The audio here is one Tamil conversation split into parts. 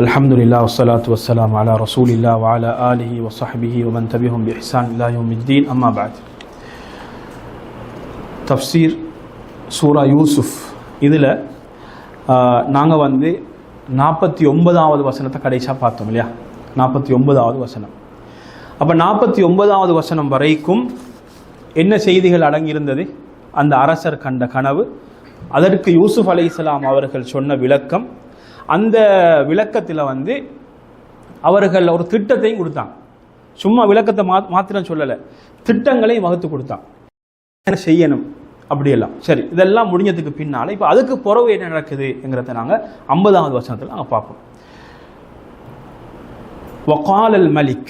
அல்ஹம்துலில்லா வசலாத்து வசலாம் அலா ரசூலில்லா வாலா ஆலிஹி வசஹபிஹி வமன் தபிஹும் பி இஹ்சான் இல்லாஹுமித்தீன் அம்மாபாத் தஃப்சீர் சூரா யூசுஃப் இதில் நாங்கள் வந்து நாற்பத்தி ஒன்பதாவது வசனத்தை கடைசியாக பார்த்தோம் இல்லையா? நாற்பத்தி ஒன்பதாவது வசனம். அப்போ நாற்பத்தி ஒன்பதாவது வசனம் வரைக்கும் என்ன செய்திகள் அடங்கியிருந்தது? அந்த அரசர் கண்ட கனவு. அதற்கு யூசுஃப் அலை அவர்கள் சொன்ன விளக்கம் அந்த விளக்கத்தில் வந்து அவர்கள் ஒரு திட்டத்தையும் கொடுத்தாங்க சும்மா விளக்கத்தை மா மாத்திரம் சொல்லலை. திட்டங்களையும் வகுத்து கொடுத்தான். என்ன செய்யணும்? அப்படியெல்லாம். சரி இதெல்லாம் முடிஞ்சதுக்கு பின்னால் இப்போ அதுக்கு புறவு என்ன நடக்குதுங்கிறத நாங்கள் ஐம்பதாவது வருஷத்தில் நாங்கள் பார்ப்போம். வகாலல் மலிக்.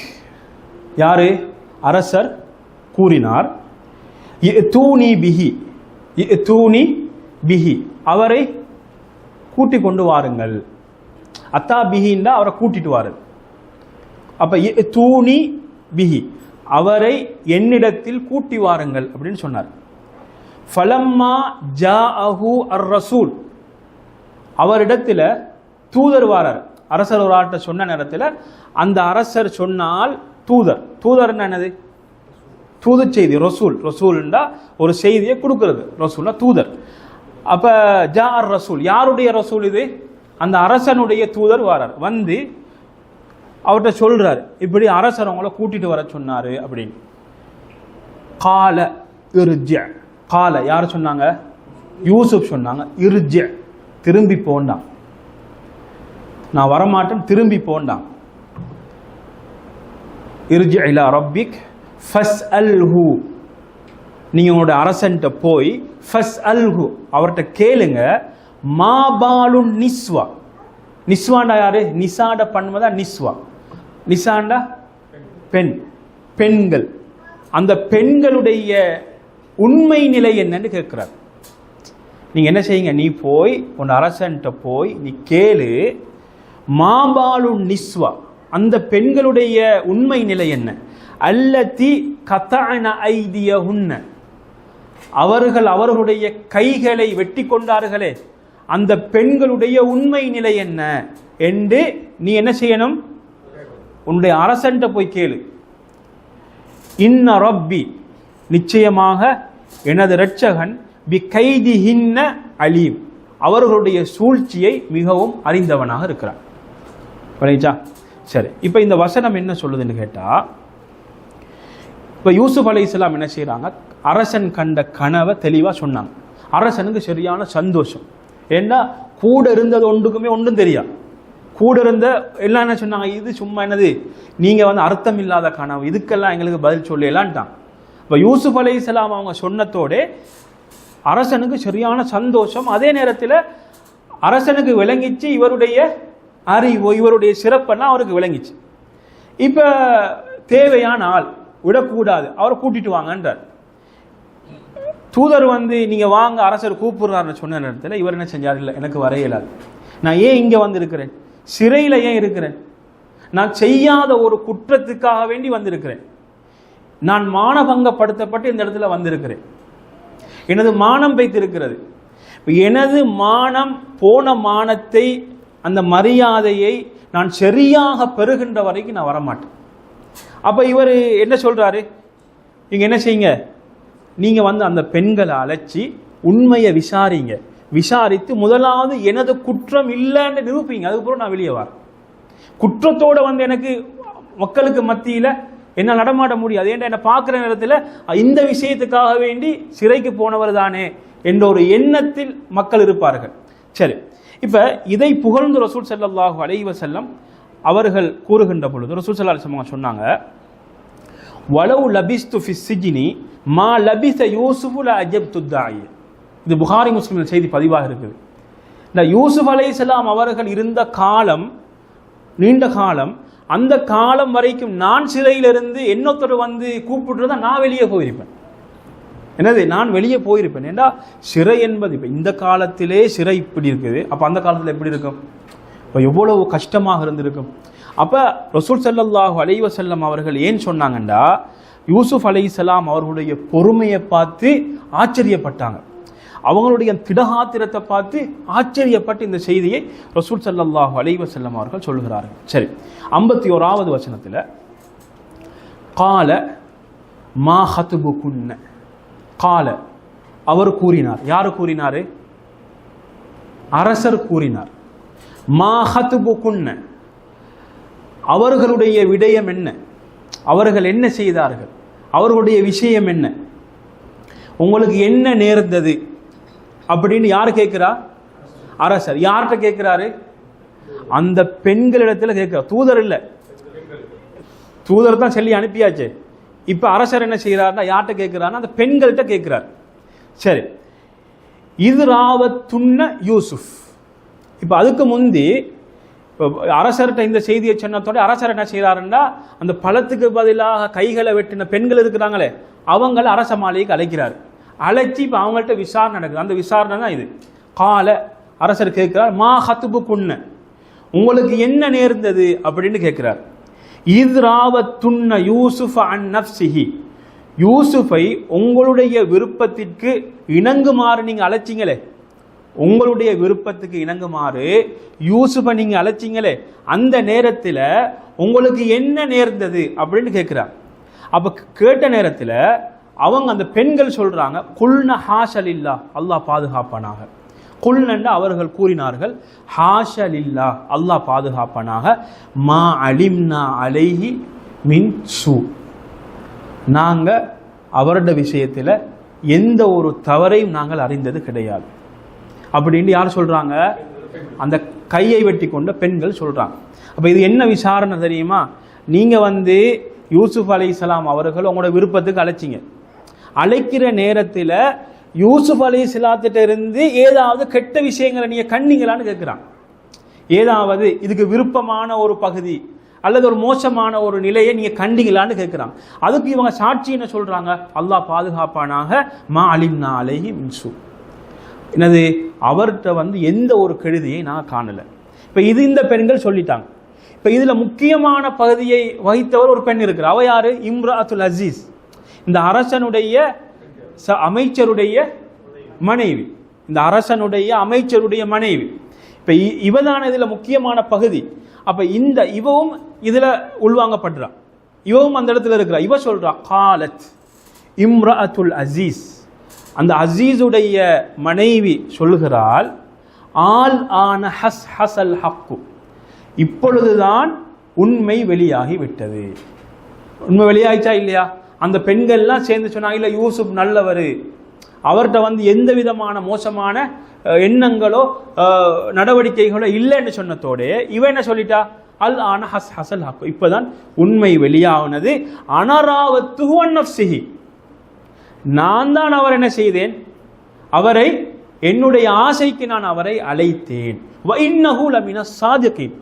யாரு? அரசர் கூறினார் தூணி பிஹி. தூணி பிஹி. அவரை கூட்டி கொண்டு வாருங்கள். அத்தா பிஹின்னா அவரை கூட்டிட்டு வாருங்கள் அப்ப தூணி பிஹி. அவரை என்னிடத்தில் கூட்டி வாருங்கள் அப்படின்னு சொன்னார். ஃபலம்மா ஜா அஹு அர் ரசூல் அவரிடத்தில் தூதர் வாரர். அரசர் ஒரு ஆட்ட சொன்ன நேரத்தில் அந்த அரசர் சொன்னால் தூதர். தூதர் என்னது? தூது செய்தி ரசூல். ரசூல்ண்டா ஒரு செய்தியை கொடுக்கிறது. ரசூல்னா தூதர். அப்ப ஜா அர் ரசூல் யாருடைய ரசூல் இது? அந்த அரசனுடைய தூதர் வாரார். வந்து அவர்கிட்ட சொல்றாரு இப்படி அரசர் அவங்கள கூட்டிட்டு வர சொன்னாரு அப்படின்னு. கால இர்ஜ. கால யார் சொன்னாங்க? யூசுப் சொன்னாங்க. இர்ஜ. திரும்பி போண்டான். நான் வரமாட்டேன் திரும்பி போண்டான். இர்ஜ இலா ரப்பிக் ஃபஸ் அல்ஹு நீங்க உங்களோட அரசன்ட்ட போய் ஃபஸ் அல்ஹு அவர்கிட்ட கேளுங்க மாபாலுன் நிஸ்வா. நிஸ்வாண்டா யாரு? நிசாட பண்மதா நிஸ்வா. நிசாண்டா பெண். பெண்கள். அந்த பெண்களுடைய உண்மை நிலை என்னன்னு கேட்கிறார். நீங்க என்ன செய்யுங்க? நீ போய் உன் அரசன்ட்ட போய் நீ கேளு மாபாலு நிஸ்வா. அந்த பெண்களுடைய உண்மை நிலை என்ன? அல்லத்தி கத்தான ஐதிய உன்ன அவர்கள் அவர்களுடைய கைகளை வெட்டி கொண்டார்களே அந்த பெண்களுடைய உண்மை நிலை என்ன என்று நீ என்ன செய்யணும்? உன்னுடைய அரசன்ட்ட போய் கேளு. இன்ன ரப்பி நிச்சயமாக எனது இரட்சகன் பி கைதிஹின்ன அலீம். அவர்களுடைய சூழ்ச்சியை மிகவும் அறிந்தவனாக இருக்கிறான். புரியுச்சா சரி இப்போ இந்த வசனம் என்ன சொல்லுதுன்னு கேட்டால் இப்போ யூசுப் அலி இஸ்லாம் என்ன செய்கிறாங்க அரசன் கண்ட கனவை தெளிவாக சொன்னாங்க. அரசனுக்கு சரியான சந்தோஷம். ஏன்னா கூட இருந்தது ஒன்றுக்குமே ஒன்றும் தெரியாது கூட இருந்த எல்லாம் என்ன சொன்னாங்க? இது சும்மா என்னது? நீங்கள் வந்து அர்த்தம் இல்லாத கனவு. இதுக்கெல்லாம் எங்களுக்கு பதில் சொல்லலான்ட்டான் இப்போ யூசுப் அலி இஸ்லாம் அவங்க சொன்னத்தோட அரசனுக்கு சரியான சந்தோஷம். அதே நேரத்தில் அரசனுக்கு விளங்கிச்சு இவருடைய அறிவோ இவருடைய சிறப்பெல்லாம் அவருக்கு விளங்கிச்சு. இப்போ தேவையான ஆள் விடக்கூடாது. அவரை கூட்டிட்டு வாங்கன்றார். தூதர் வந்து நீங்கள் வாங்க அரசர் கூப்பிடுறாருன்னு சொன்ன நேரத்தில் இவர் என்ன செஞ்சார்? இல்லை எனக்கு வர இயலாது. நான் ஏன் இங்கே வந்திருக்கிறேன்? சிறையில் ஏன் இருக்கிறேன்? நான் செய்யாத ஒரு குற்றத்துக்காக வேண்டி வந்திருக்கிறேன். நான் மானபங்கப்படுத்தப்பட்டு இந்த இடத்துல வந்திருக்கிறேன். எனது மானம் வைத்திருக்கிறது. எனது மானம் போன மானத்தை அந்த மரியாதையை நான் சரியாக பெறுகின்ற வரைக்கும் நான் வரமாட்டேன். அப்போ இவர் என்ன சொல்றாரு? நீங்கள் என்ன செய்யுங்க? நீங்க வந்து அந்த பெண்களை அழைச்சி உண்மையை விசாரிங்க. விசாரித்து முதலாவது எனது குற்றம் இல்லைன்னு நிரூபிங்க. அதுக்கப்புறம் நான் வெளியே வரேன். குற்றத்தோட வந்து எனக்கு மக்களுக்கு மத்தியில் என்ன நடமாட முடியாது ஏன்டா என்னை பார்க்குற நேரத்தில் இந்த விஷயத்துக்காக வேண்டி சிறைக்கு போனவர் தானே என்ற ஒரு எண்ணத்தில் மக்கள் இருப்பார்கள். சரி இப்போ இதை புகழ்ந்து ரசூல் செல்லல்லாஹு அலைவ செல்லம் அவர்கள் கூறுகின்ற பொழுது ரசூல் சல்லா சொன்னாங்க வளவு லபிஸ்து ஃபி சிஜினி மா லபிச யூசுஃபுல அஜப் துத்தாயி இது புகாரி முஸ்லிம் செய்தி பதிவாக இருக்குது. இந்த யூசுஃப் அலை அவர்கள் இருந்த காலம் நீண்ட காலம் அந்த காலம் வரைக்கும் நான் சிறையிலிருந்து என்னொத்தர் வந்து கூப்பிட்டுருந்தா நான் வெளியே போயிருப்பேன். என்னது? நான் வெளியே போயிருப்பேன். ஏன்னா சிறை என்பது இப்போ இந்த காலத்திலே சிறை இப்படி இருக்குது. அப்போ அந்த காலத்தில் எப்படி இருக்கும்? இப்போ எவ்வளவு கஷ்டமாக இருந்திருக்கும்? அப்போ ரசூல் சல்லல்லாஹு அலைவசல்லம் அவர்கள் ஏன் சொன்னாங்கண்டா? யூசுப் அலை அவர்களுடைய பொறுமையை பார்த்து ஆச்சரியப்பட்டாங்க. அவங்களுடைய திடகாத்திரத்தை பார்த்து ஆச்சரியப்பட்டு இந்த செய்தியை ரசூல் ஸல்லல்லாஹு அலைவசல்லம் அவர்கள் சொல்கிறார்கள். சரி ஐம்பத்தி ஓராவது வசனத்தில் கால மா ஹத்துபுக்குன்ன கால அவர் கூறினார். யார் கூறினார்? அரசர் கூறினார். மா ஹத்துபுக்குன்ன அவர்களுடைய விடயம் என்ன? அவர்கள் என்ன செய்தார்கள்? அவர்களுடைய விஷயம் என்ன? உங்களுக்கு என்ன நேர்ந்தது? அப்படின்னு யார் கேட்கிறா? அரசர். யார்கிட்ட கேட்கிறாரு? அந்த பெண்களிடத்தில் கேட்கிறார் தூதர் இல்லை. தூதர் தான் சொல்லி அனுப்பியாச்சு. இப்போ அரசர் என்ன செய்கிறார்னா யார்கிட்ட கேட்கிறாருன்னா அந்த பெண்கள்கிட்ட கேட்கிறார். சரி. இது ராவத்துன்ன யூசுஃப். இப்போ அதுக்கு முந்தி அரசர்கிட்ட இந்த செய்தியை சொன்னதோட அரசர் என்ன செய்கிறாருன்னா அந்த பழத்துக்கு பதிலாக கைகளை வெட்டின பெண்கள் இருக்கிறாங்களே அவங்கள அரச மாளிகைக்கு அழைக்கிறார். அழைச்சி இப்போ அவங்கள்ட்ட விசாரணை நடக்குது. அந்த விசாரணை தான் இது. கால அரசர் கேட்கிறார் மா ஹத்துபு குன்ன உங்களுக்கு என்ன நேர்ந்தது? அப்படின்னு கேட்கிறார். இத்ராவத்துன்ன யூசுஃப் அன் நப்சிஹி யூசுஃபை உங்களுடைய விருப்பத்திற்கு இணங்குமாறு நீங்கள் அழைச்சிங்களே உங்களுடைய விருப்பத்துக்கு இணங்குமாறு யூசுஃபை நீங்க அழைச்சிங்களே அந்த நேரத்தில் உங்களுக்கு என்ன நேர்ந்தது அப்படின்னு கேட்குறார். அப்போ கேட்ட நேரத்தில் அவங்க அந்த பெண்கள் சொல்றாங்க குல்ன ஹாஷலில்லா அல்லாஹ் பாதுகாப்பானாக. குல்னண்டு அவர்கள் கூறினார்கள் ஹாஷலில்லா அல்லாஹ் பாதுகாப்பானாக. மா அலிம்னா அலைஹி மின் சூ. நாங்கள் அவரோட விஷயத்தில் எந்த ஒரு தவறையும் நாங்கள் அறிந்தது கிடையாது. அப்படின்னு யார் சொல்றாங்க? அந்த கையை வெட்டி கொண்ட பெண்கள் சொல்றாங்க. அப்போ இது என்ன விசாரணை தெரியுமா? நீங்க வந்து யூசுப் இஸ்லாம் அவர்கள் உங்களோட விருப்பத்துக்கு அழைச்சிங்க. அழைக்கிற நேரத்தில் யூசுப் இஸ்லாத்திட்ட இருந்து ஏதாவது கெட்ட விஷயங்களை நீங்க கண்ணீங்களான்னு கேட்குறான் ஏதாவது இதுக்கு விருப்பமான ஒரு பகுதி அல்லது ஒரு மோசமான ஒரு நிலையை நீங்க கண்டிங்களான்னு கேட்குறாங்க அதுக்கு இவங்க சாட்சி என்ன சொல்றாங்க? அல்லாஹ் பாதுகாப்பானாக மா அலிம்னா அலைஹி மின்சு. என்னது? அவர்கிட்ட வந்து எந்த ஒரு கெடுதியை நான் காணலை. இப்போ இது இந்த பெண்கள் சொல்லிட்டாங்க. இப்போ இதில் முக்கியமான பகுதியை வகித்தவர் ஒரு பெண் இருக்கிறார். அவ யாரு? இம்ராத்துல் அசீஸ். இந்த அரசனுடைய ச- அமைச்சருடைய மனைவி. இந்த அரசனுடைய அமைச்சருடைய மனைவி. இப்போ இ- இவதான இதில் முக்கியமான பகுதி. அப்போ இந்த இவவும் இதில் உள்வாங்கப்படுறான் இவவும் அந்த இடத்துல இருக்கிறா. இவ சொல்றா காலத் இம்ராத்துல் அசீஸ். அந்த அசீஸுடைய மனைவி சொல்லுகிறாள் ஆல் ஆன ஹஸ் ஹசல் ஹக்கு. இப்பொழுதுதான் உண்மை வெளியாகி விட்டது உண்மை வெளியாயிச்சா இல்லையா? அந்த பெண்கள்லாம் சேர்ந்து சொன்னாங்க இல்லை யூசுப் நல்லவர். அவர்கிட்ட வந்து எந்த விதமான மோசமான எண்ணங்களோ நடவடிக்கைகளோ இல்லைன்னு சொன்னதோடு இவன் என்ன சொல்லிட்டா? அல் ஆன ஹஸ் ஹசல் ஹக்கு. இப்போதான் உண்மை வெளியாகுனது அனராவத்து சிஹி நான் தான் அவர் என்ன செய்தேன்? அவரை என்னுடைய ஆசைக்கு நான் அவரை அழைத்தேன். வ இன்னஹு லமின சாதிகீன்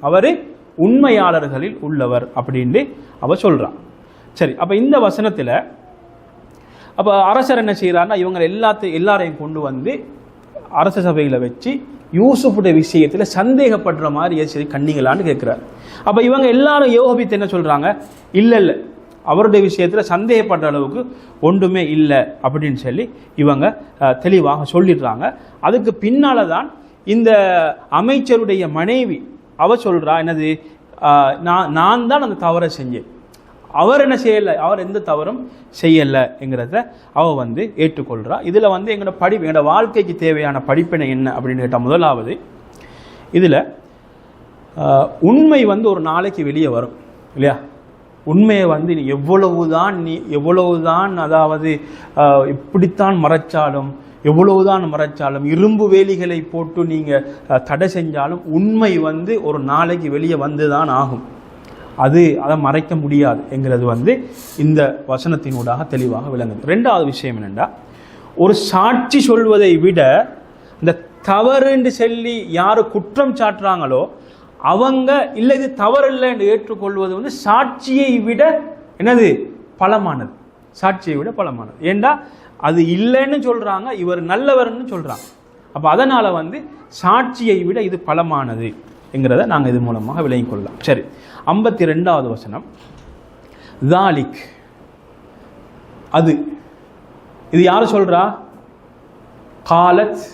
உண்மையாளர்களில் உள்ளவர் அப்படின்னு அவர் சொல்றான். சரி அப்ப இந்த வசனத்துல அப்ப அரசர் என்ன செய்யறாருன்னா இவங்க எல்லாத்தையும் எல்லாரையும் கொண்டு வந்து அரச சபையில வச்சு யூசுஃபுடைய விஷயத்துல சந்தேகப்படுற மாதிரி ஏசி கண்ணீங்களான்னு கேட்கிறார் அப்ப இவங்க எல்லாரும் யோகபித்து என்ன சொல்றாங்க? இல்ல இல்லை. அவருடைய விஷயத்தில் சந்தேகப்படுற அளவுக்கு ஒன்றுமே இல்லை அப்படின்னு சொல்லி இவங்க தெளிவாக சொல்லிடுறாங்க. அதுக்கு பின்னால் தான் இந்த அமைச்சருடைய மனைவி அவ சொல்கிறா என்னது நான் நான் தான் அந்த தவறை செஞ்சேன். அவர் என்ன செய்யலை அவர் எந்த தவறும் செய்யலைங்கிறத அவ வந்து ஏற்றுக்கொள்கிறா இதில் வந்து எங்களோட படி எங்களோட வாழ்க்கைக்கு தேவையான படிப்பினை என்ன அப்படின்னு கேட்டால் முதலாவது இதில் உண்மை வந்து ஒரு நாளைக்கு வெளியே வரும் இல்லையா? உண்மையை வந்து நீ எவ்வளவுதான் நீ எவ்வளவுதான் அதாவது இப்படித்தான் மறைச்சாலும் எவ்வளவுதான் மறைச்சாலும் இரும்பு வேலிகளை போட்டு நீங்கள் தடை செஞ்சாலும் உண்மை வந்து ஒரு நாளைக்கு வெளியே வந்துதான் ஆகும். அது அதை மறைக்க முடியாது என்கிறது வந்து இந்த வசனத்தினூடாக தெளிவாக விளங்குது. ரெண்டாவது விஷயம் என்னென்னா ஒரு சாட்சி சொல்வதை விட இந்த தவறுன்னு சொல்லி யார் குற்றம் சாட்டுறாங்களோ அவங்க இல்லை இது தவறில்லை என்று ஏற்றுக்கொள்வது வந்து சாட்சியை விட என்னது? பலமானது. சாட்சியை விட பலமானது. ஏண்டா? அது இல்லைன்னு சொல்றாங்க இவர் நல்லவர்னு சொல்றாங்க. அப்போ அதனால வந்து சாட்சியை விட இது பலமானது என்கிறத நாங்கள் இது மூலமாக விளங்கிக் கொள்ளலாம். சரி ஐம்பத்தி ரெண்டாவது வசனம். தாலிக். அது இது யார் சொல்றா? காலத்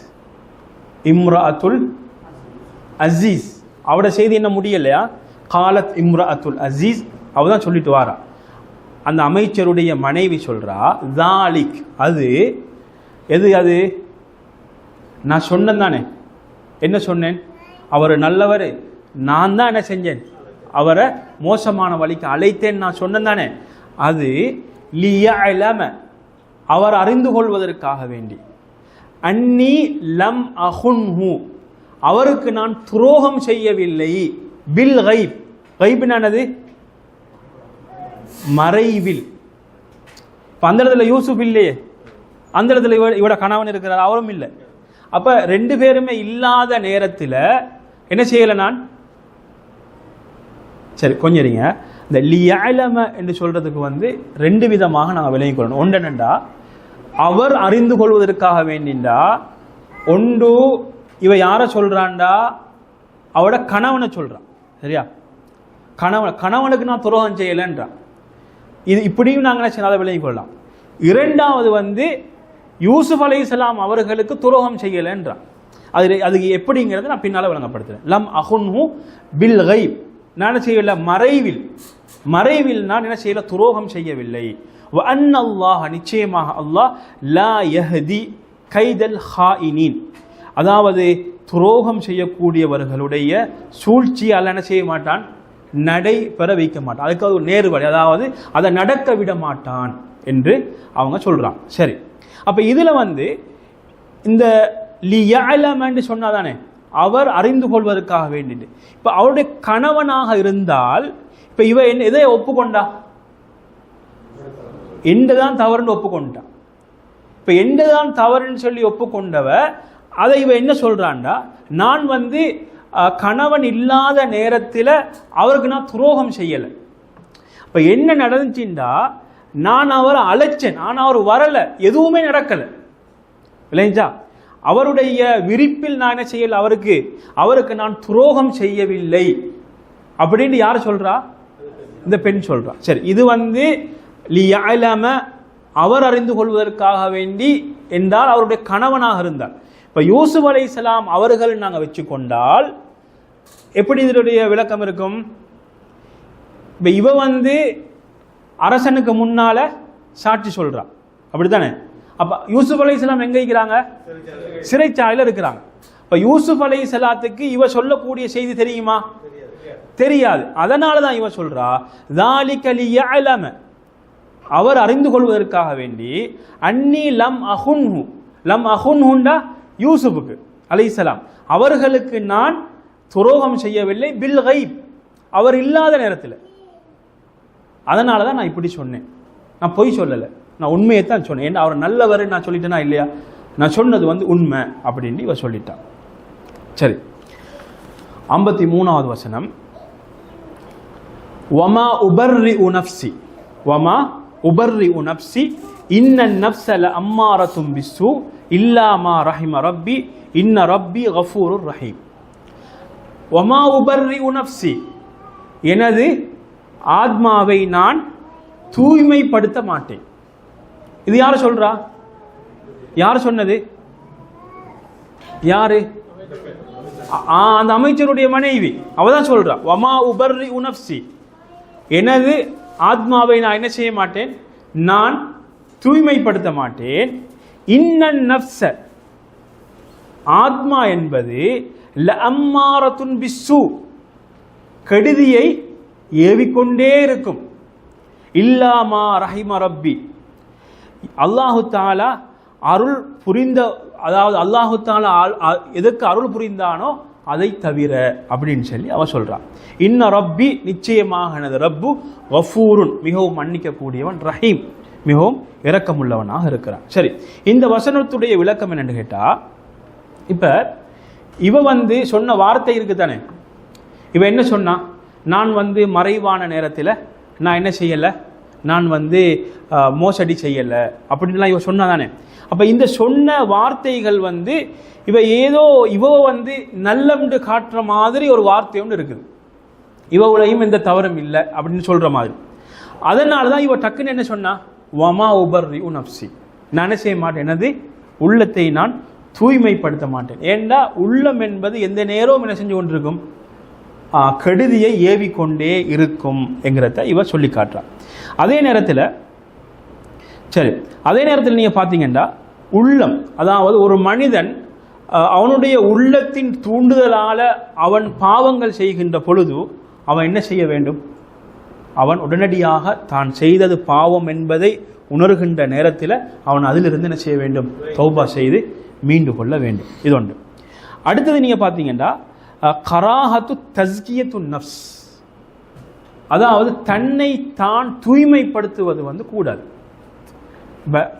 இம்ராத்துல் அசீஸ். அவட செய்தி என்ன முடியலையா? காலத் இம்ரா அத்துல் அசீஸ் அவ தான் சொல்லிட்டு வாரா. அந்த அமைச்சருடைய மனைவி சொல்றா தாலிக். அது எது அது? நான் சொன்னேன் தானே. என்ன சொன்னேன்? அவர் நல்லவர். நான் தான் என்ன செஞ்சேன்? அவரை மோசமான வழிக்கு அழைத்தேன் நான் சொன்னேன் தானே. அது லியலம அவர் அறிந்து கொள்வதற்காக வேண்டி. அன்னி லம் அஹுன் அவருக்கு நான் துரோகம் செய்யவில்லை. பில் கைப் கைப்னானது மறைவில். இப்போ அந்த இடத்துல யூசுப் இல்லையே. அந்த இடத்துல இவ இவட கணவன் இருக்கிறார். அவரும் இல்லை. அப்ப ரெண்டு பேருமே இல்லாத நேரத்தில் என்ன செய்யலை நான்? சரி கொஞ்சம் இருங்க. இந்த லியலம என்று சொல்றதுக்கு வந்து ரெண்டு விதமாக நாங்கள் விளங்கிக் கொள்ளணும். ஒன்று என்னண்டா? அவர் அறிந்து கொள்வதற்காக வேண்டிண்டா? ஒன்று இவ யாரை சொல்றான்டா? அவட கணவனை சொல்றான். சரியா? கணவன் கணவனுக்கு நான் துரோகம் செய்யலைன்றான். இது இப்படியும் நாங்கள் என்ன செய்யலாம்? அதை கொள்ளலாம். இரண்டாவது வந்து யூசுப் இஸ்லாம் அவர்களுக்கு துரோகம் செய்யலைன்றான். அது அது எப்படிங்கிறது நான் பின்னால் விளங்கப்படுத்துறேன். லம் அஹுன்ஹு பில் கைப் நான் என்ன செய்யல மறைவில். மறைவில் நான் என்ன செய்யல? துரோகம் செய்யவில்லை. அன் அல்லாஹ் நிச்சயமாக அல்லாஹ் லா யஹதி கைதல் ஹாயினீன். அதாவது துரோகம் செய்யக்கூடியவர்களுடைய சூழ்ச்சியால் என்ன செய்ய மாட்டான்? நடைபெற வைக்க மாட்டான். அதுக்கு அது ஒரு நேர்வழி. அதாவது அதை நடக்க விட மாட்டான் என்று அவங்க சொல்கிறான் சரி. அப்போ இதில் வந்து இந்த லியாலமென்று சொன்னால் தானே அவர் அறிந்து கொள்வதற்காக வேண்டிட்டு. இப்போ அவருடைய கணவனாக இருந்தால் இப்போ இவ என்ன எதை ஒப்புக்கொண்டா? என்னதான் தவறுன்னு ஒப்புக்கொண்டா இப்ப தான் தவறுன்னு சொல்லி ஒப்புக்கொண்டவ அதை இவன் என்ன சொல்கிறான்டா நான் வந்து கணவன் இல்லாத நேரத்தில் அவருக்கு நான் துரோகம் செய்யலை. இப்போ என்ன நடந்துச்சுண்டா? நான் அவரை அழைச்சேன். ஆனால் அவர் வரலை. எதுவுமே நடக்கலை. இல்லைஞ்சா அவருடைய விரிப்பில் நான் என்ன செய்யல? அவருக்கு அவருக்கு நான் துரோகம் செய்யவில்லை. அப்படின்னு யார் சொல்கிறா இந்த பெண் சொல்கிறா சரி இது வந்து இல்லாமல் அவர் அறிந்து கொள்வதற்காக வேண்டி என்றால் அவருடைய கணவனாக இருந்தார். இப்போ யூசுப் அலை இஸ்லாம் அவர்கள் நாங்கள் வச்சுக்கொண்டால் எப்படி இதனுடைய விளக்கம் இருக்கும்? இப்போ இவ வந்து அரசனுக்கு முன்னால் சாட்சி சொல்கிறான் அப்படி தானே அப்போ யூசுப் அலை இஸ்லாம் எங்கே இருக்கிறாங்க? சிறைச்சாலையில் இருக்கிறாங்க. இப்போ யூசுப் அலை இஸ்லாத்துக்கு இவ சொல்லக்கூடிய செய்தி தெரியுமா? தெரியாது. அதனால தான் இவன் தாலி தாலிகலிய அலம அவர் அறிந்து கொள்வதற்காக வேண்டி அன்னி லம் அஹுன்ஹு லம் அஹுன்ஹுண்டா யூசுஃபுக்கு அலைஹிஸ்ஸலாம் அவர்களுக்கு நான் துரோகம் செய்யவில்லை பில் கைப் அவர் இல்லாத நேரத்தில். அதனால தான் நான் இப்படி சொன்னேன். நான் பொய் சொல்லலை. நான் உண்மையை தான் சொன்னேன். ஏன்னா அவர் நல்லவர் நான் சொல்லிட்டேனா இல்லையா? நான் சொன்னது வந்து உண்மை அப்படின்னு இவ சொல்லிட்டான். சரி. ஐம்பத்தி மூணாவது வசனம். வமா உபர்ரி உனப்சி வமா உபர்ரி உனப்சி இன்ன நப்சல அம்மாரத்தும் பிசு இல்லாமா ரஹிம ரப்பி இன்ன ரப்பி கஃபூரு ரஹீம். ஒமா உபர்ரி உனப்சி எனது ஆத்மாவை நான் தூய்மைப்படுத்த மாட்டேன். இது யார் சொல்றா? யார் சொன்னது? யாரு? அந்த அமைச்சருடைய மனைவி. அவ தான் சொல்றா ஒமா உபர்ரி உனப்சி எனது ஆத்மாவை நான் என்ன செய்ய மாட்டேன்? நான் தூய்மைப்படுத்த மாட்டேன். இன்னன் நப்ச ஆத்மா என்பது லஅம்மாரத்துன் பிஸ்ஸு. கெடுதியை ஏவிக்கொண்டே இருக்கும். இல்லாமா ரஹிம ரப்பி. அல்லாஹு தாலா அருள் புரிந்த அதாவது அல்லாஹு தாலா எதுக்கு அ- அருள் புரிந்தானோ அதை தவிர அப்படின்னு சொல்லி அவ சொல்கிறான் இன்ன ரப்பி நிச்சயமாக எனது ரப்பு வஃபூருன் மிகவும் மன்னிக்கக்கூடியவன் ரஹீம். மிகவும் இரக்கமுள்ளவனாக இருக்கிறான். சரி இந்த வசனத்துடைய விளக்கம் என்னன்னு கேட்டா இப்ப இவ வந்து சொன்ன வார்த்தை இருக்குது தானே இவ என்ன சொன்னா? நான் வந்து மறைவான நேரத்தில் நான் என்ன செய்யலை? நான் வந்து மோசடி செய்யலை அப்படின்லாம் இவ சொன்னா தானே அப்போ இந்த சொன்ன வார்த்தைகள் வந்து இவ ஏதோ இவ வந்து நல்லம்னு காட்டுற மாதிரி ஒரு வார்த்தை ஒன்று இருக்குது. இவவுலையும் எந்த தவறும் இல்லை அப்படின்னு சொல்ற மாதிரி. அதனால தான் இவ டக்குன்னு என்ன சொன்னா? வமா உபர்ரி நப்சி நான் செய்ய மாட்டேன்? எனது உள்ளத்தை நான் தூய்மைப்படுத்த மாட்டேன். ஏண்டா? உள்ளம் என்பது எந்த நேரமும் என்ன செஞ்சு கொண்டிருக்கும்? கெடுதியை ஏவிக்கொண்டே இருக்கும் என்கிறத இவர் சொல்லி காட்டுறார். அதே நேரத்தில் சரி அதே நேரத்தில் நீங்கள் பார்த்தீங்கன்னா உள்ளம் அதாவது ஒரு மனிதன் அவனுடைய உள்ளத்தின் தூண்டுதலால் அவன் பாவங்கள் செய்கின்ற பொழுது அவன் என்ன செய்ய வேண்டும்? அவன் உடனடியாக தான் செய்தது பாவம் என்பதை உணர்கின்ற நேரத்தில் அவன் அதிலிருந்து என்ன செய்ய வேண்டும்? தௌபா செய்து மீண்டு கொள்ள வேண்டும். இது ஒன்று அடுத்தது நீங்கள் பார்த்தீங்கன்னா கராஹத்து தஸ்கியத்து நஃப்ஸ். அதாவது தன்னை தான் தூய்மைப்படுத்துவது வந்து கூடாது.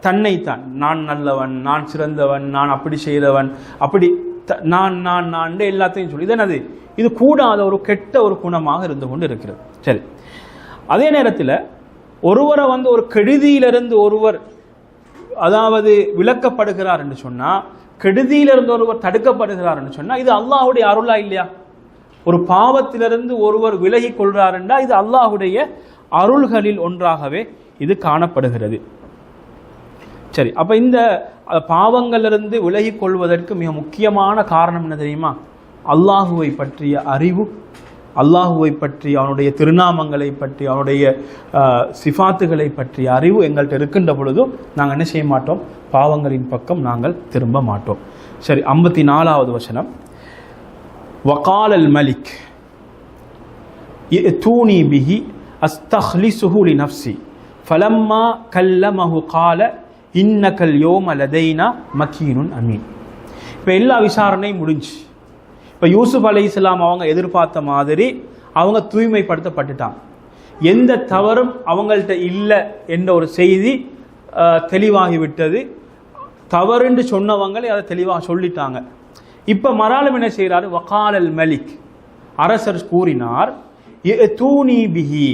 தன்னைத்தான் நான் நல்லவன் நான் சிறந்தவன் நான் அப்படி செய்தவன் அப்படி த- நான் நான் நான் எல்லாத்தையும் சொல்லி. இது என்னது? இது கூடாத ஒரு கெட்ட ஒரு குணமாக இருந்து கொண்டு இருக்கிறது. சரி. அதே நேரத்தில் ஒருவரை வந்து ஒரு கெடுதியிலிருந்து ஒருவர் அதாவது விளக்கப்படுகிறார் என்று சொன்னால் கெடுதியிலிருந்து ஒருவர் தடுக்கப்படுகிறார் என்று சொன்னால் இது அல்லாஹ்வுடைய அருளா இல்லையா? ஒரு பாவத்திலிருந்து ஒருவர் விலகி கொள்றார் என்றால் இது அல்லாஹுடைய அருள்களில் ஒன்றாகவே இது காணப்படுகிறது. சரி அப்போ இந்த பாவங்களிலிருந்து விலகிக் கொள்வதற்கு மிக முக்கியமான காரணம் என்ன தெரியுமா? அல்லாஹுவை பற்றிய அறிவு. அல்லாஹுவை பற்றி அவனுடைய திருநாமங்களை பற்றி அவனுடைய சிஃபாத்துகளை பற்றி அறிவு எங்கள்கிட்ட இருக்கின்ற பொழுதும் நாங்கள் என்ன செய்ய மாட்டோம்? பாவங்களின் பக்கம் நாங்கள் திரும்ப மாட்டோம். சரி ஐம்பத்தி நாலாவது வசனம். வகால் அல் மலிக் தூணி பிஹி அஸ்தஹ்லி சுஹூலி நஃப்சி ஃபலம்மா கல்லமஹு கால இன்ன கல் யோம லதைனா மக்கீனுன் அமீன். இப்போ எல்லா விசாரணையும் முடிஞ்சு இப்போ யூசுப் அலி இஸ்லாம் அவங்க எதிர்பார்த்த மாதிரி அவங்க தூய்மைப்படுத்தப்பட்டுட்டாங்க எந்த தவறும் அவங்கள்ட்ட இல்லை என்ற ஒரு செய்தி தெளிவாகிவிட்டது. தவறுன்னு சொன்னவங்களே அதை தெளிவாக சொல்லிட்டாங்க. இப்போ மராலம் என்ன செய்கிறாரு வகாலல் மலிக். அரசர் கூறினார் தூணி பிஹி.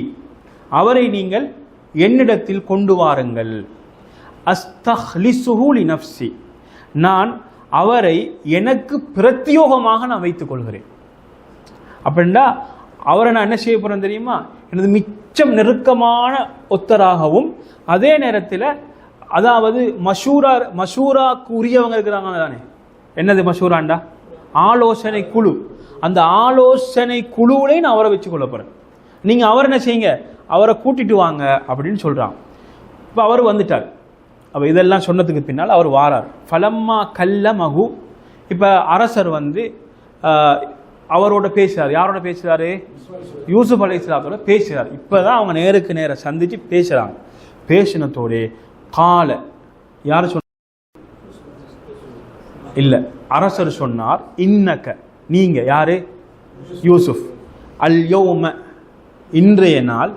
அவரை நீங்கள் என்னிடத்தில் கொண்டு வாருங்கள். அஸ்தஹ்லிசுஹு லி நஃப்சி நான் அவரை எனக்கு பிரத்யோகமாக நான் வைத்துக் கொள்கிறேன். அப்படின்னா அவரை நான் என்ன செய்ய போறேன் தெரியுமா? எனது மிச்சம் நெருக்கமான ஒத்தராகவும் அதே நேரத்தில் அதாவது மஷூரா மஷூராக்கு உரியவங்க இருக்கிறாங்க தானே? என்னது மஷூராண்டா? ஆலோசனை குழு. அந்த ஆலோசனை குழுவிலே நான் அவரை வச்சு கொள்ள போறேன். நீங்க அவர் என்ன செய்யுங்க? அவரை கூட்டிட்டு வாங்க அப்படின்னு சொல்கிறான் இப்போ அவர் வந்துட்டார். அப்போ இதெல்லாம் சொன்னதுக்கு பின்னால் அவர் வாரார். ஃபலம்மா கல்ல மகு இப்போ அரசர் வந்து அவரோட பேசுகிறார் யாரோட பேசுகிறாரு யூசுப் அலி இஸ்லாத்தோட இப்போ தான் அவங்க நேருக்கு நேர சந்தித்து பேசுகிறாங்க பேசினத்தோடே கால யார் சொன்ன இல்லை அரசர் சொன்னார் இன்னக்க. நீங்கள் யார்? யூசுஃப் அல்யோம இன்றைய நாள்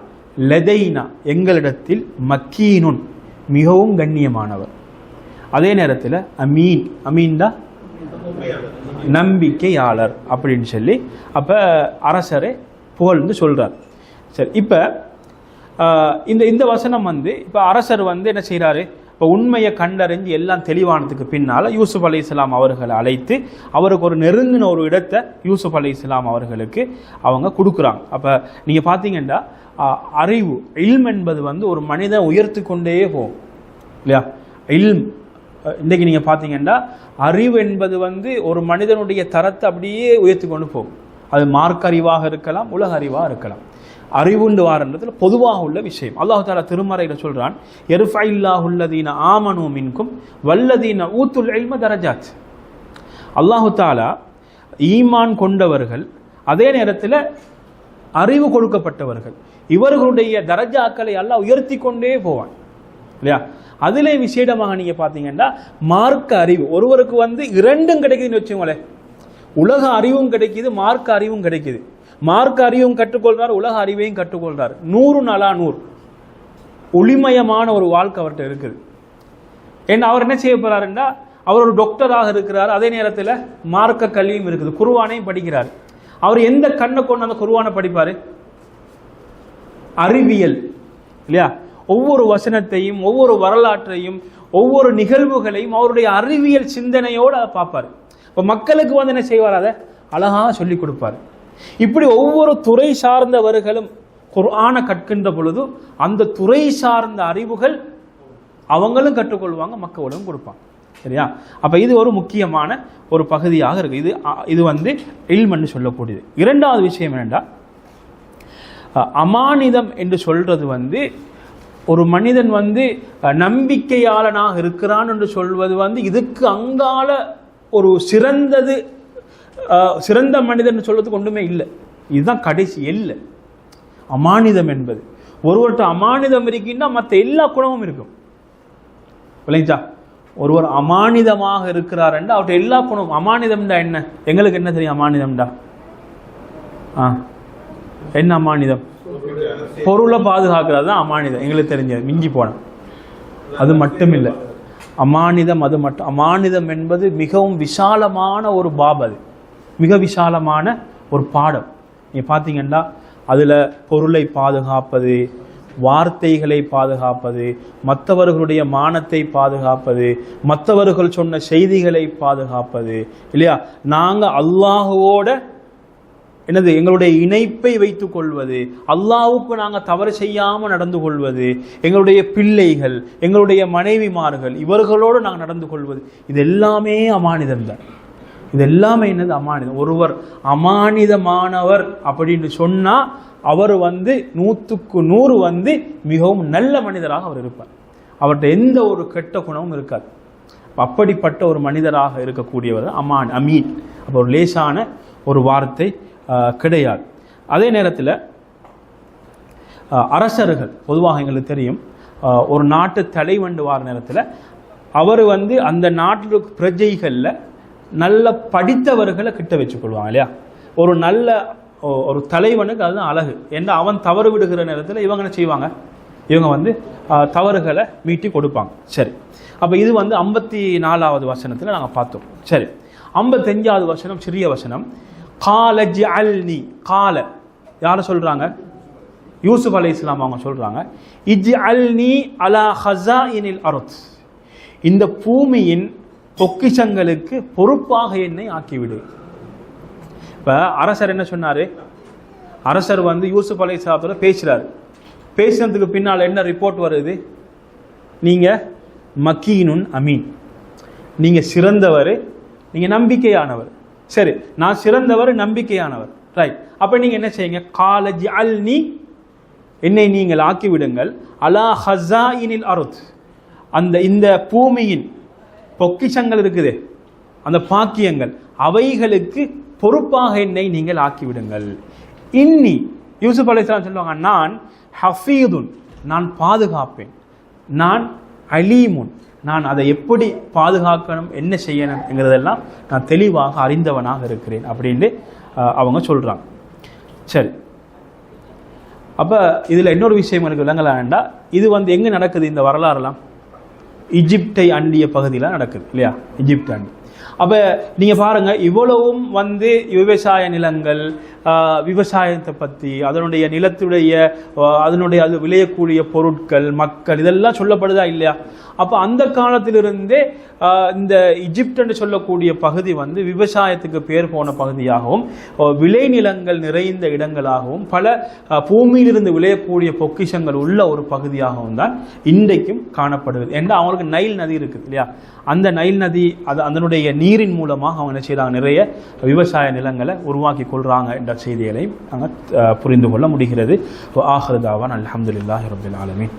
லெதைனா எங்களிடத்தில் மக்கீனுன். மிகவும் கண்ணியமானவர். அதே நேரத்தில் அமீன். அமீன் தான் நம்பிக்கையாளர் அப்படின்னு சொல்லி அப்போ அரசரை புகழ்ந்து சொல்கிறார் சரி இப்போ இந்த இந்த வசனம் வந்து இப்போ அரசர் வந்து என்ன செய்கிறாரு இப்போ உண்மையை கண்டறிஞ்சு எல்லாம் தெளிவானதுக்கு பின்னால் யூசுப் அலி இஸ்லாம் அவர்களை அழைத்து அவருக்கு ஒரு நெருங்கின ஒரு இடத்தை யூசுப் அலி இஸ்லாம் அவர்களுக்கு அவங்க கொடுக்குறாங்க. அப்போ நீங்கள் பார்த்தீங்கன்னா அறிவு இல்ம் என்பது வந்து ஒரு மனிதன் உயர்த்து கொண்டே போகும். இல்லையா? இல்ம் இன்றைக்கி நீங்கள் பார்த்தீங்கன்னா அறிவு என்பது வந்து ஒரு மனிதனுடைய தரத்தை அப்படியே உயர்த்தி கொண்டு போகும். அது மார்க் அறிவாக இருக்கலாம் உலக அறிவாக இருக்கலாம். அறிவுண்டு வாரன்றதுல பொதுவாக உள்ள விஷயம். அல்லாஹு தாலா திருமறையில் சொல்றான் எருஃபா இல்லாஹுல்லதீன ஆமனு மின்கும் வல்லதீன ஊத்துல் எல்ம தரஜாத். அல்லாஹு தாலா ஈமான் கொண்டவர்கள் அதே நேரத்தில் அறிவு கொடுக்கப்பட்டவர்கள் இவர்களுடைய தரஜாக்களை எல்லாம் உயர்த்தி கொண்டே போவான். இல்லையா? அதிலே விசேடமாக நீங்க பார்த்தீங்கன்னா மார்க்க அறிவு. ஒருவருக்கு வந்து இரண்டும் கிடைக்குதுன்னு வச்சுக்கோங்களேன். உலக அறிவும் கிடைக்குது மார்க்க அறிவும் கிடைக்குது. மார்க்க அறிவும் கற்றுக்கொள்றார் உலக அறிவையும் கற்றுக்கொள்றார். நூறு நாளா நூறு. ஒளிமயமான ஒரு வாழ்க்கை அவர்கிட்ட இருக்குது. ஏன்னா அவர் என்ன செய்ய போறாருன்னா அவர் ஒரு டாக்டராக இருக்கிறார். அதே நேரத்தில் மார்க்க கல்வியும் இருக்குது. குருவானையும் படிக்கிறார். அவர் எந்த கண்ணை கொண்டு அந்த குருவானை படிப்பார்? அறிவியல். இல்லையா? ஒவ்வொரு வசனத்தையும் ஒவ்வொரு வரலாற்றையும் ஒவ்வொரு நிகழ்வுகளையும் அவருடைய அறிவியல் சிந்தனையோடு அதை பார்ப்பார். இப்போ மக்களுக்கு வந்து என்ன செய்வார் அதை? அழகாக சொல்லி கொடுப்பார். இப்படி ஒவ்வொரு துறை சார்ந்தவர்களும் குர்ஆனை கற்கின்ற பொழுது அந்த துறை சார்ந்த அறிவுகள் அவங்களும் கற்றுக்கொள்வாங்க மக்களும் கொடுப்பாங்க. சரியா? அப்ப இது ஒரு முக்கியமான ஒரு பகுதியாக இருக்கு. இது அ, இது வந்து இல்மன்னு சொல்லக்கூடியது. இரண்டாவது விஷயம் என்னென்னா அமானிதம் என்று சொல்றது வந்து ஒரு மனிதன் வந்து நம்பிக்கையாளனாக இருக்கிறான் என்று சொல்வது வந்து இதுக்கு அங்கால ஒரு சிறந்தது சிறந்த மனிதன் சொல்றதுக்கு ஒன்றுமே இல்லை. இதுதான் கடைசி எல்லை. அமானிதம் என்பது. ஒருவர்கிட்ட அமானிதம் இருக்கின்னா மற்ற எல்லா குணமும் இருக்கும். இல்லைங்களா ஒருவர் அமானிதமாக இருக்கிறார் என்று அவர்கிட்ட எல்லா குணமும் அமானிதம்டா என்ன? எங்களுக்கு என்ன தெரியும் அமானிதம்டா? ஆ? என்ன அமானிதம்? பொருளை பாதுகாக்கிறது தான் அமானிதம். எங்களுக்கு தெரிஞ்சது. மிஞ்சி போனேன் அது மட்டும் இல்லை அமானிதம் அது மட்டும் அமானிதம் என்பது மிகவும் விசாலமான ஒரு பாப் அது. மிக விசாலமான ஒரு பாடம். நீங்கள் பார்த்தீங்கன்னா அதில் பொருளை பாதுகாப்பது வார்த்தைகளை பாதுகாப்பது மற்றவர்களுடைய மானத்தை பாதுகாப்பது மற்றவர்கள் சொன்ன செய்திகளை பாதுகாப்பது இல்லையா? நாங்கள் அல்லாஹுவோட என்னது எங்களுடைய இணைப்பை வைத்துக் கொள்வது அல்லாவுக்கு நாங்கள் தவறு செய்யாமல் நடந்து கொள்வது எங்களுடைய பிள்ளைகள் எங்களுடைய மனைவிமார்கள் இவர்களோடு நாங்கள் நடந்து கொள்வது இது எல்லாமே அமானிதம் தான் இது எல்லாமே என்னது அமானிதம்? ஒருவர் அமானிதமானவர் அப்படின்னு சொன்னால் அவர் வந்து நூற்றுக்கு நூறு வந்து மிகவும் நல்ல மனிதராக அவர் இருப்பார். அவர்கிட்ட எந்த ஒரு கெட்ட குணமும் இருக்காது. அப்படிப்பட்ட ஒரு மனிதராக இருக்கக்கூடியவர் அமான் அமீன். அப்போ ஒரு லேசான ஒரு வார்த்தை கிடையாது. அதே நேரத்தில் அரசர்கள் பொதுவாக எங்களுக்கு தெரியும் ஒரு நாட்டு தலைவண்டு வார நேரத்தில் அவர் வந்து அந்த நாட்டு பிரஜைகளில் நல்ல படித்தவர்களை கிட்ட வச்சுக்கொள்வாங்க இல்லையா? ஒரு நல்ல ஒரு தலைவனுக்கு அதுதான் அழகு. ஏன்னா அவன் தவறு விடுகிற நேரத்தில் இவங்க என்ன செய்வாங்க? இவங்க வந்து தவறுகளை மீட்டி கொடுப்பாங்க. சரி. அப்போ இது வந்து ஐம்பத்தி நாலாவது வசனத்தில் நாங்கள் பார்த்தோம். சரி. ஐம்பத்தஞ்சாவது வசனம் சிறிய வசனம். கால ஜஅல்னி கால. யாரை சொல்கிறாங்க யூசுப் அலி இஸ்லாம் அவங்க சொல்கிறாங்க இஜ் அல்னி அலா ஹசா இனில் அருத் இந்த பூமியின் பொக்கிஷங்களுக்கு பொறுப்பாக என்னை ஆக்கிவிடு. இப்போ அரசர் என்ன சொன்னார்? அரசர் வந்து யூசுப் அலை சாத்தோட பேசுகிறார் பேசுனதுக்கு பின்னால் என்ன ரிப்போர்ட் வருது? நீங்கள் மக்கீனுன் அமீன். நீங்கள் சிறந்தவர் நீங்கள் நம்பிக்கையானவர். சரி நான் சிறந்தவர் நம்பிக்கையானவர். ரைட் அப்போ நீங்கள் என்ன செய்யுங்க? காலஜ் அல் நீ என்னை நீங்கள் ஆக்கிவிடுங்கள். அலா ஹசா இனில் அருத் அந்த இந்த பூமியின் பொக்கிஷங்கள் இருக்குது. அந்த பாக்கியங்கள். அவைகளுக்கு பொறுப்பாக என்னை நீங்கள் ஆக்கிவிடுங்கள். இன்னி யூசுப் அலிஸ்லாம் சொல்லுவாங்க நான் ஹஃபீதுன் நான் பாதுகாப்பேன். நான் அலீமுன் நான் அதை எப்படி பாதுகாக்கணும் என்ன செய்யணும் என்கிறதெல்லாம் நான் தெளிவாக அறிந்தவனாக இருக்கிறேன் அப்படின்னு அவங்க சொல்கிறாங்க சரி. அப்போ இதில் இன்னொரு விஷயம் எனக்கு விளங்கலாம்டா இது வந்து எங்கே நடக்குது இந்த வரலாறுலாம்? இஜிப்டை அண்டிய பகுதியில் நடக்குது இல்லையா? இஜிப்ட் அண்டி. அப்போ நீங்கள் பாருங்கள் இவ்வளவும் வந்து விவசாய நிலங்கள் விவசாயத்தை பற்றி அதனுடைய நிலத்துடைய அதனுடைய அது விளையக்கூடிய பொருட்கள் மக்கள் இதெல்லாம் சொல்லப்படுதா இல்லையா? அப்போ அந்த காலத்திலிருந்தே இந்த இஜிப்ட் என்று சொல்லக்கூடிய பகுதி வந்து விவசாயத்துக்கு பேர் போன பகுதியாகவும் விளைநிலங்கள் நிறைந்த இடங்களாகவும் பல பூமியிலிருந்து விளையக்கூடிய பொக்கிஷங்கள் உள்ள ஒரு பகுதியாகவும் தான் இன்றைக்கும் காணப்படுகிறது ஏன்னா அவங்களுக்கு நைல் நதி இருக்குது இல்லையா? அந்த நைல் நதி அது அதனுடைய நீரின் மூலமாக அவங்க என்ன செய்கிறாங்க நிறைய விவசாய நிலங்களை உருவாக்கி கொள்கிறாங்க என்ற செய்திகளையும் நாங்கள் புரிந்து கொள்ள முடிகிறது. ஆஹ்ரதாவான் அலமதுல்லாஹ் ரபுல் ஆலமின்.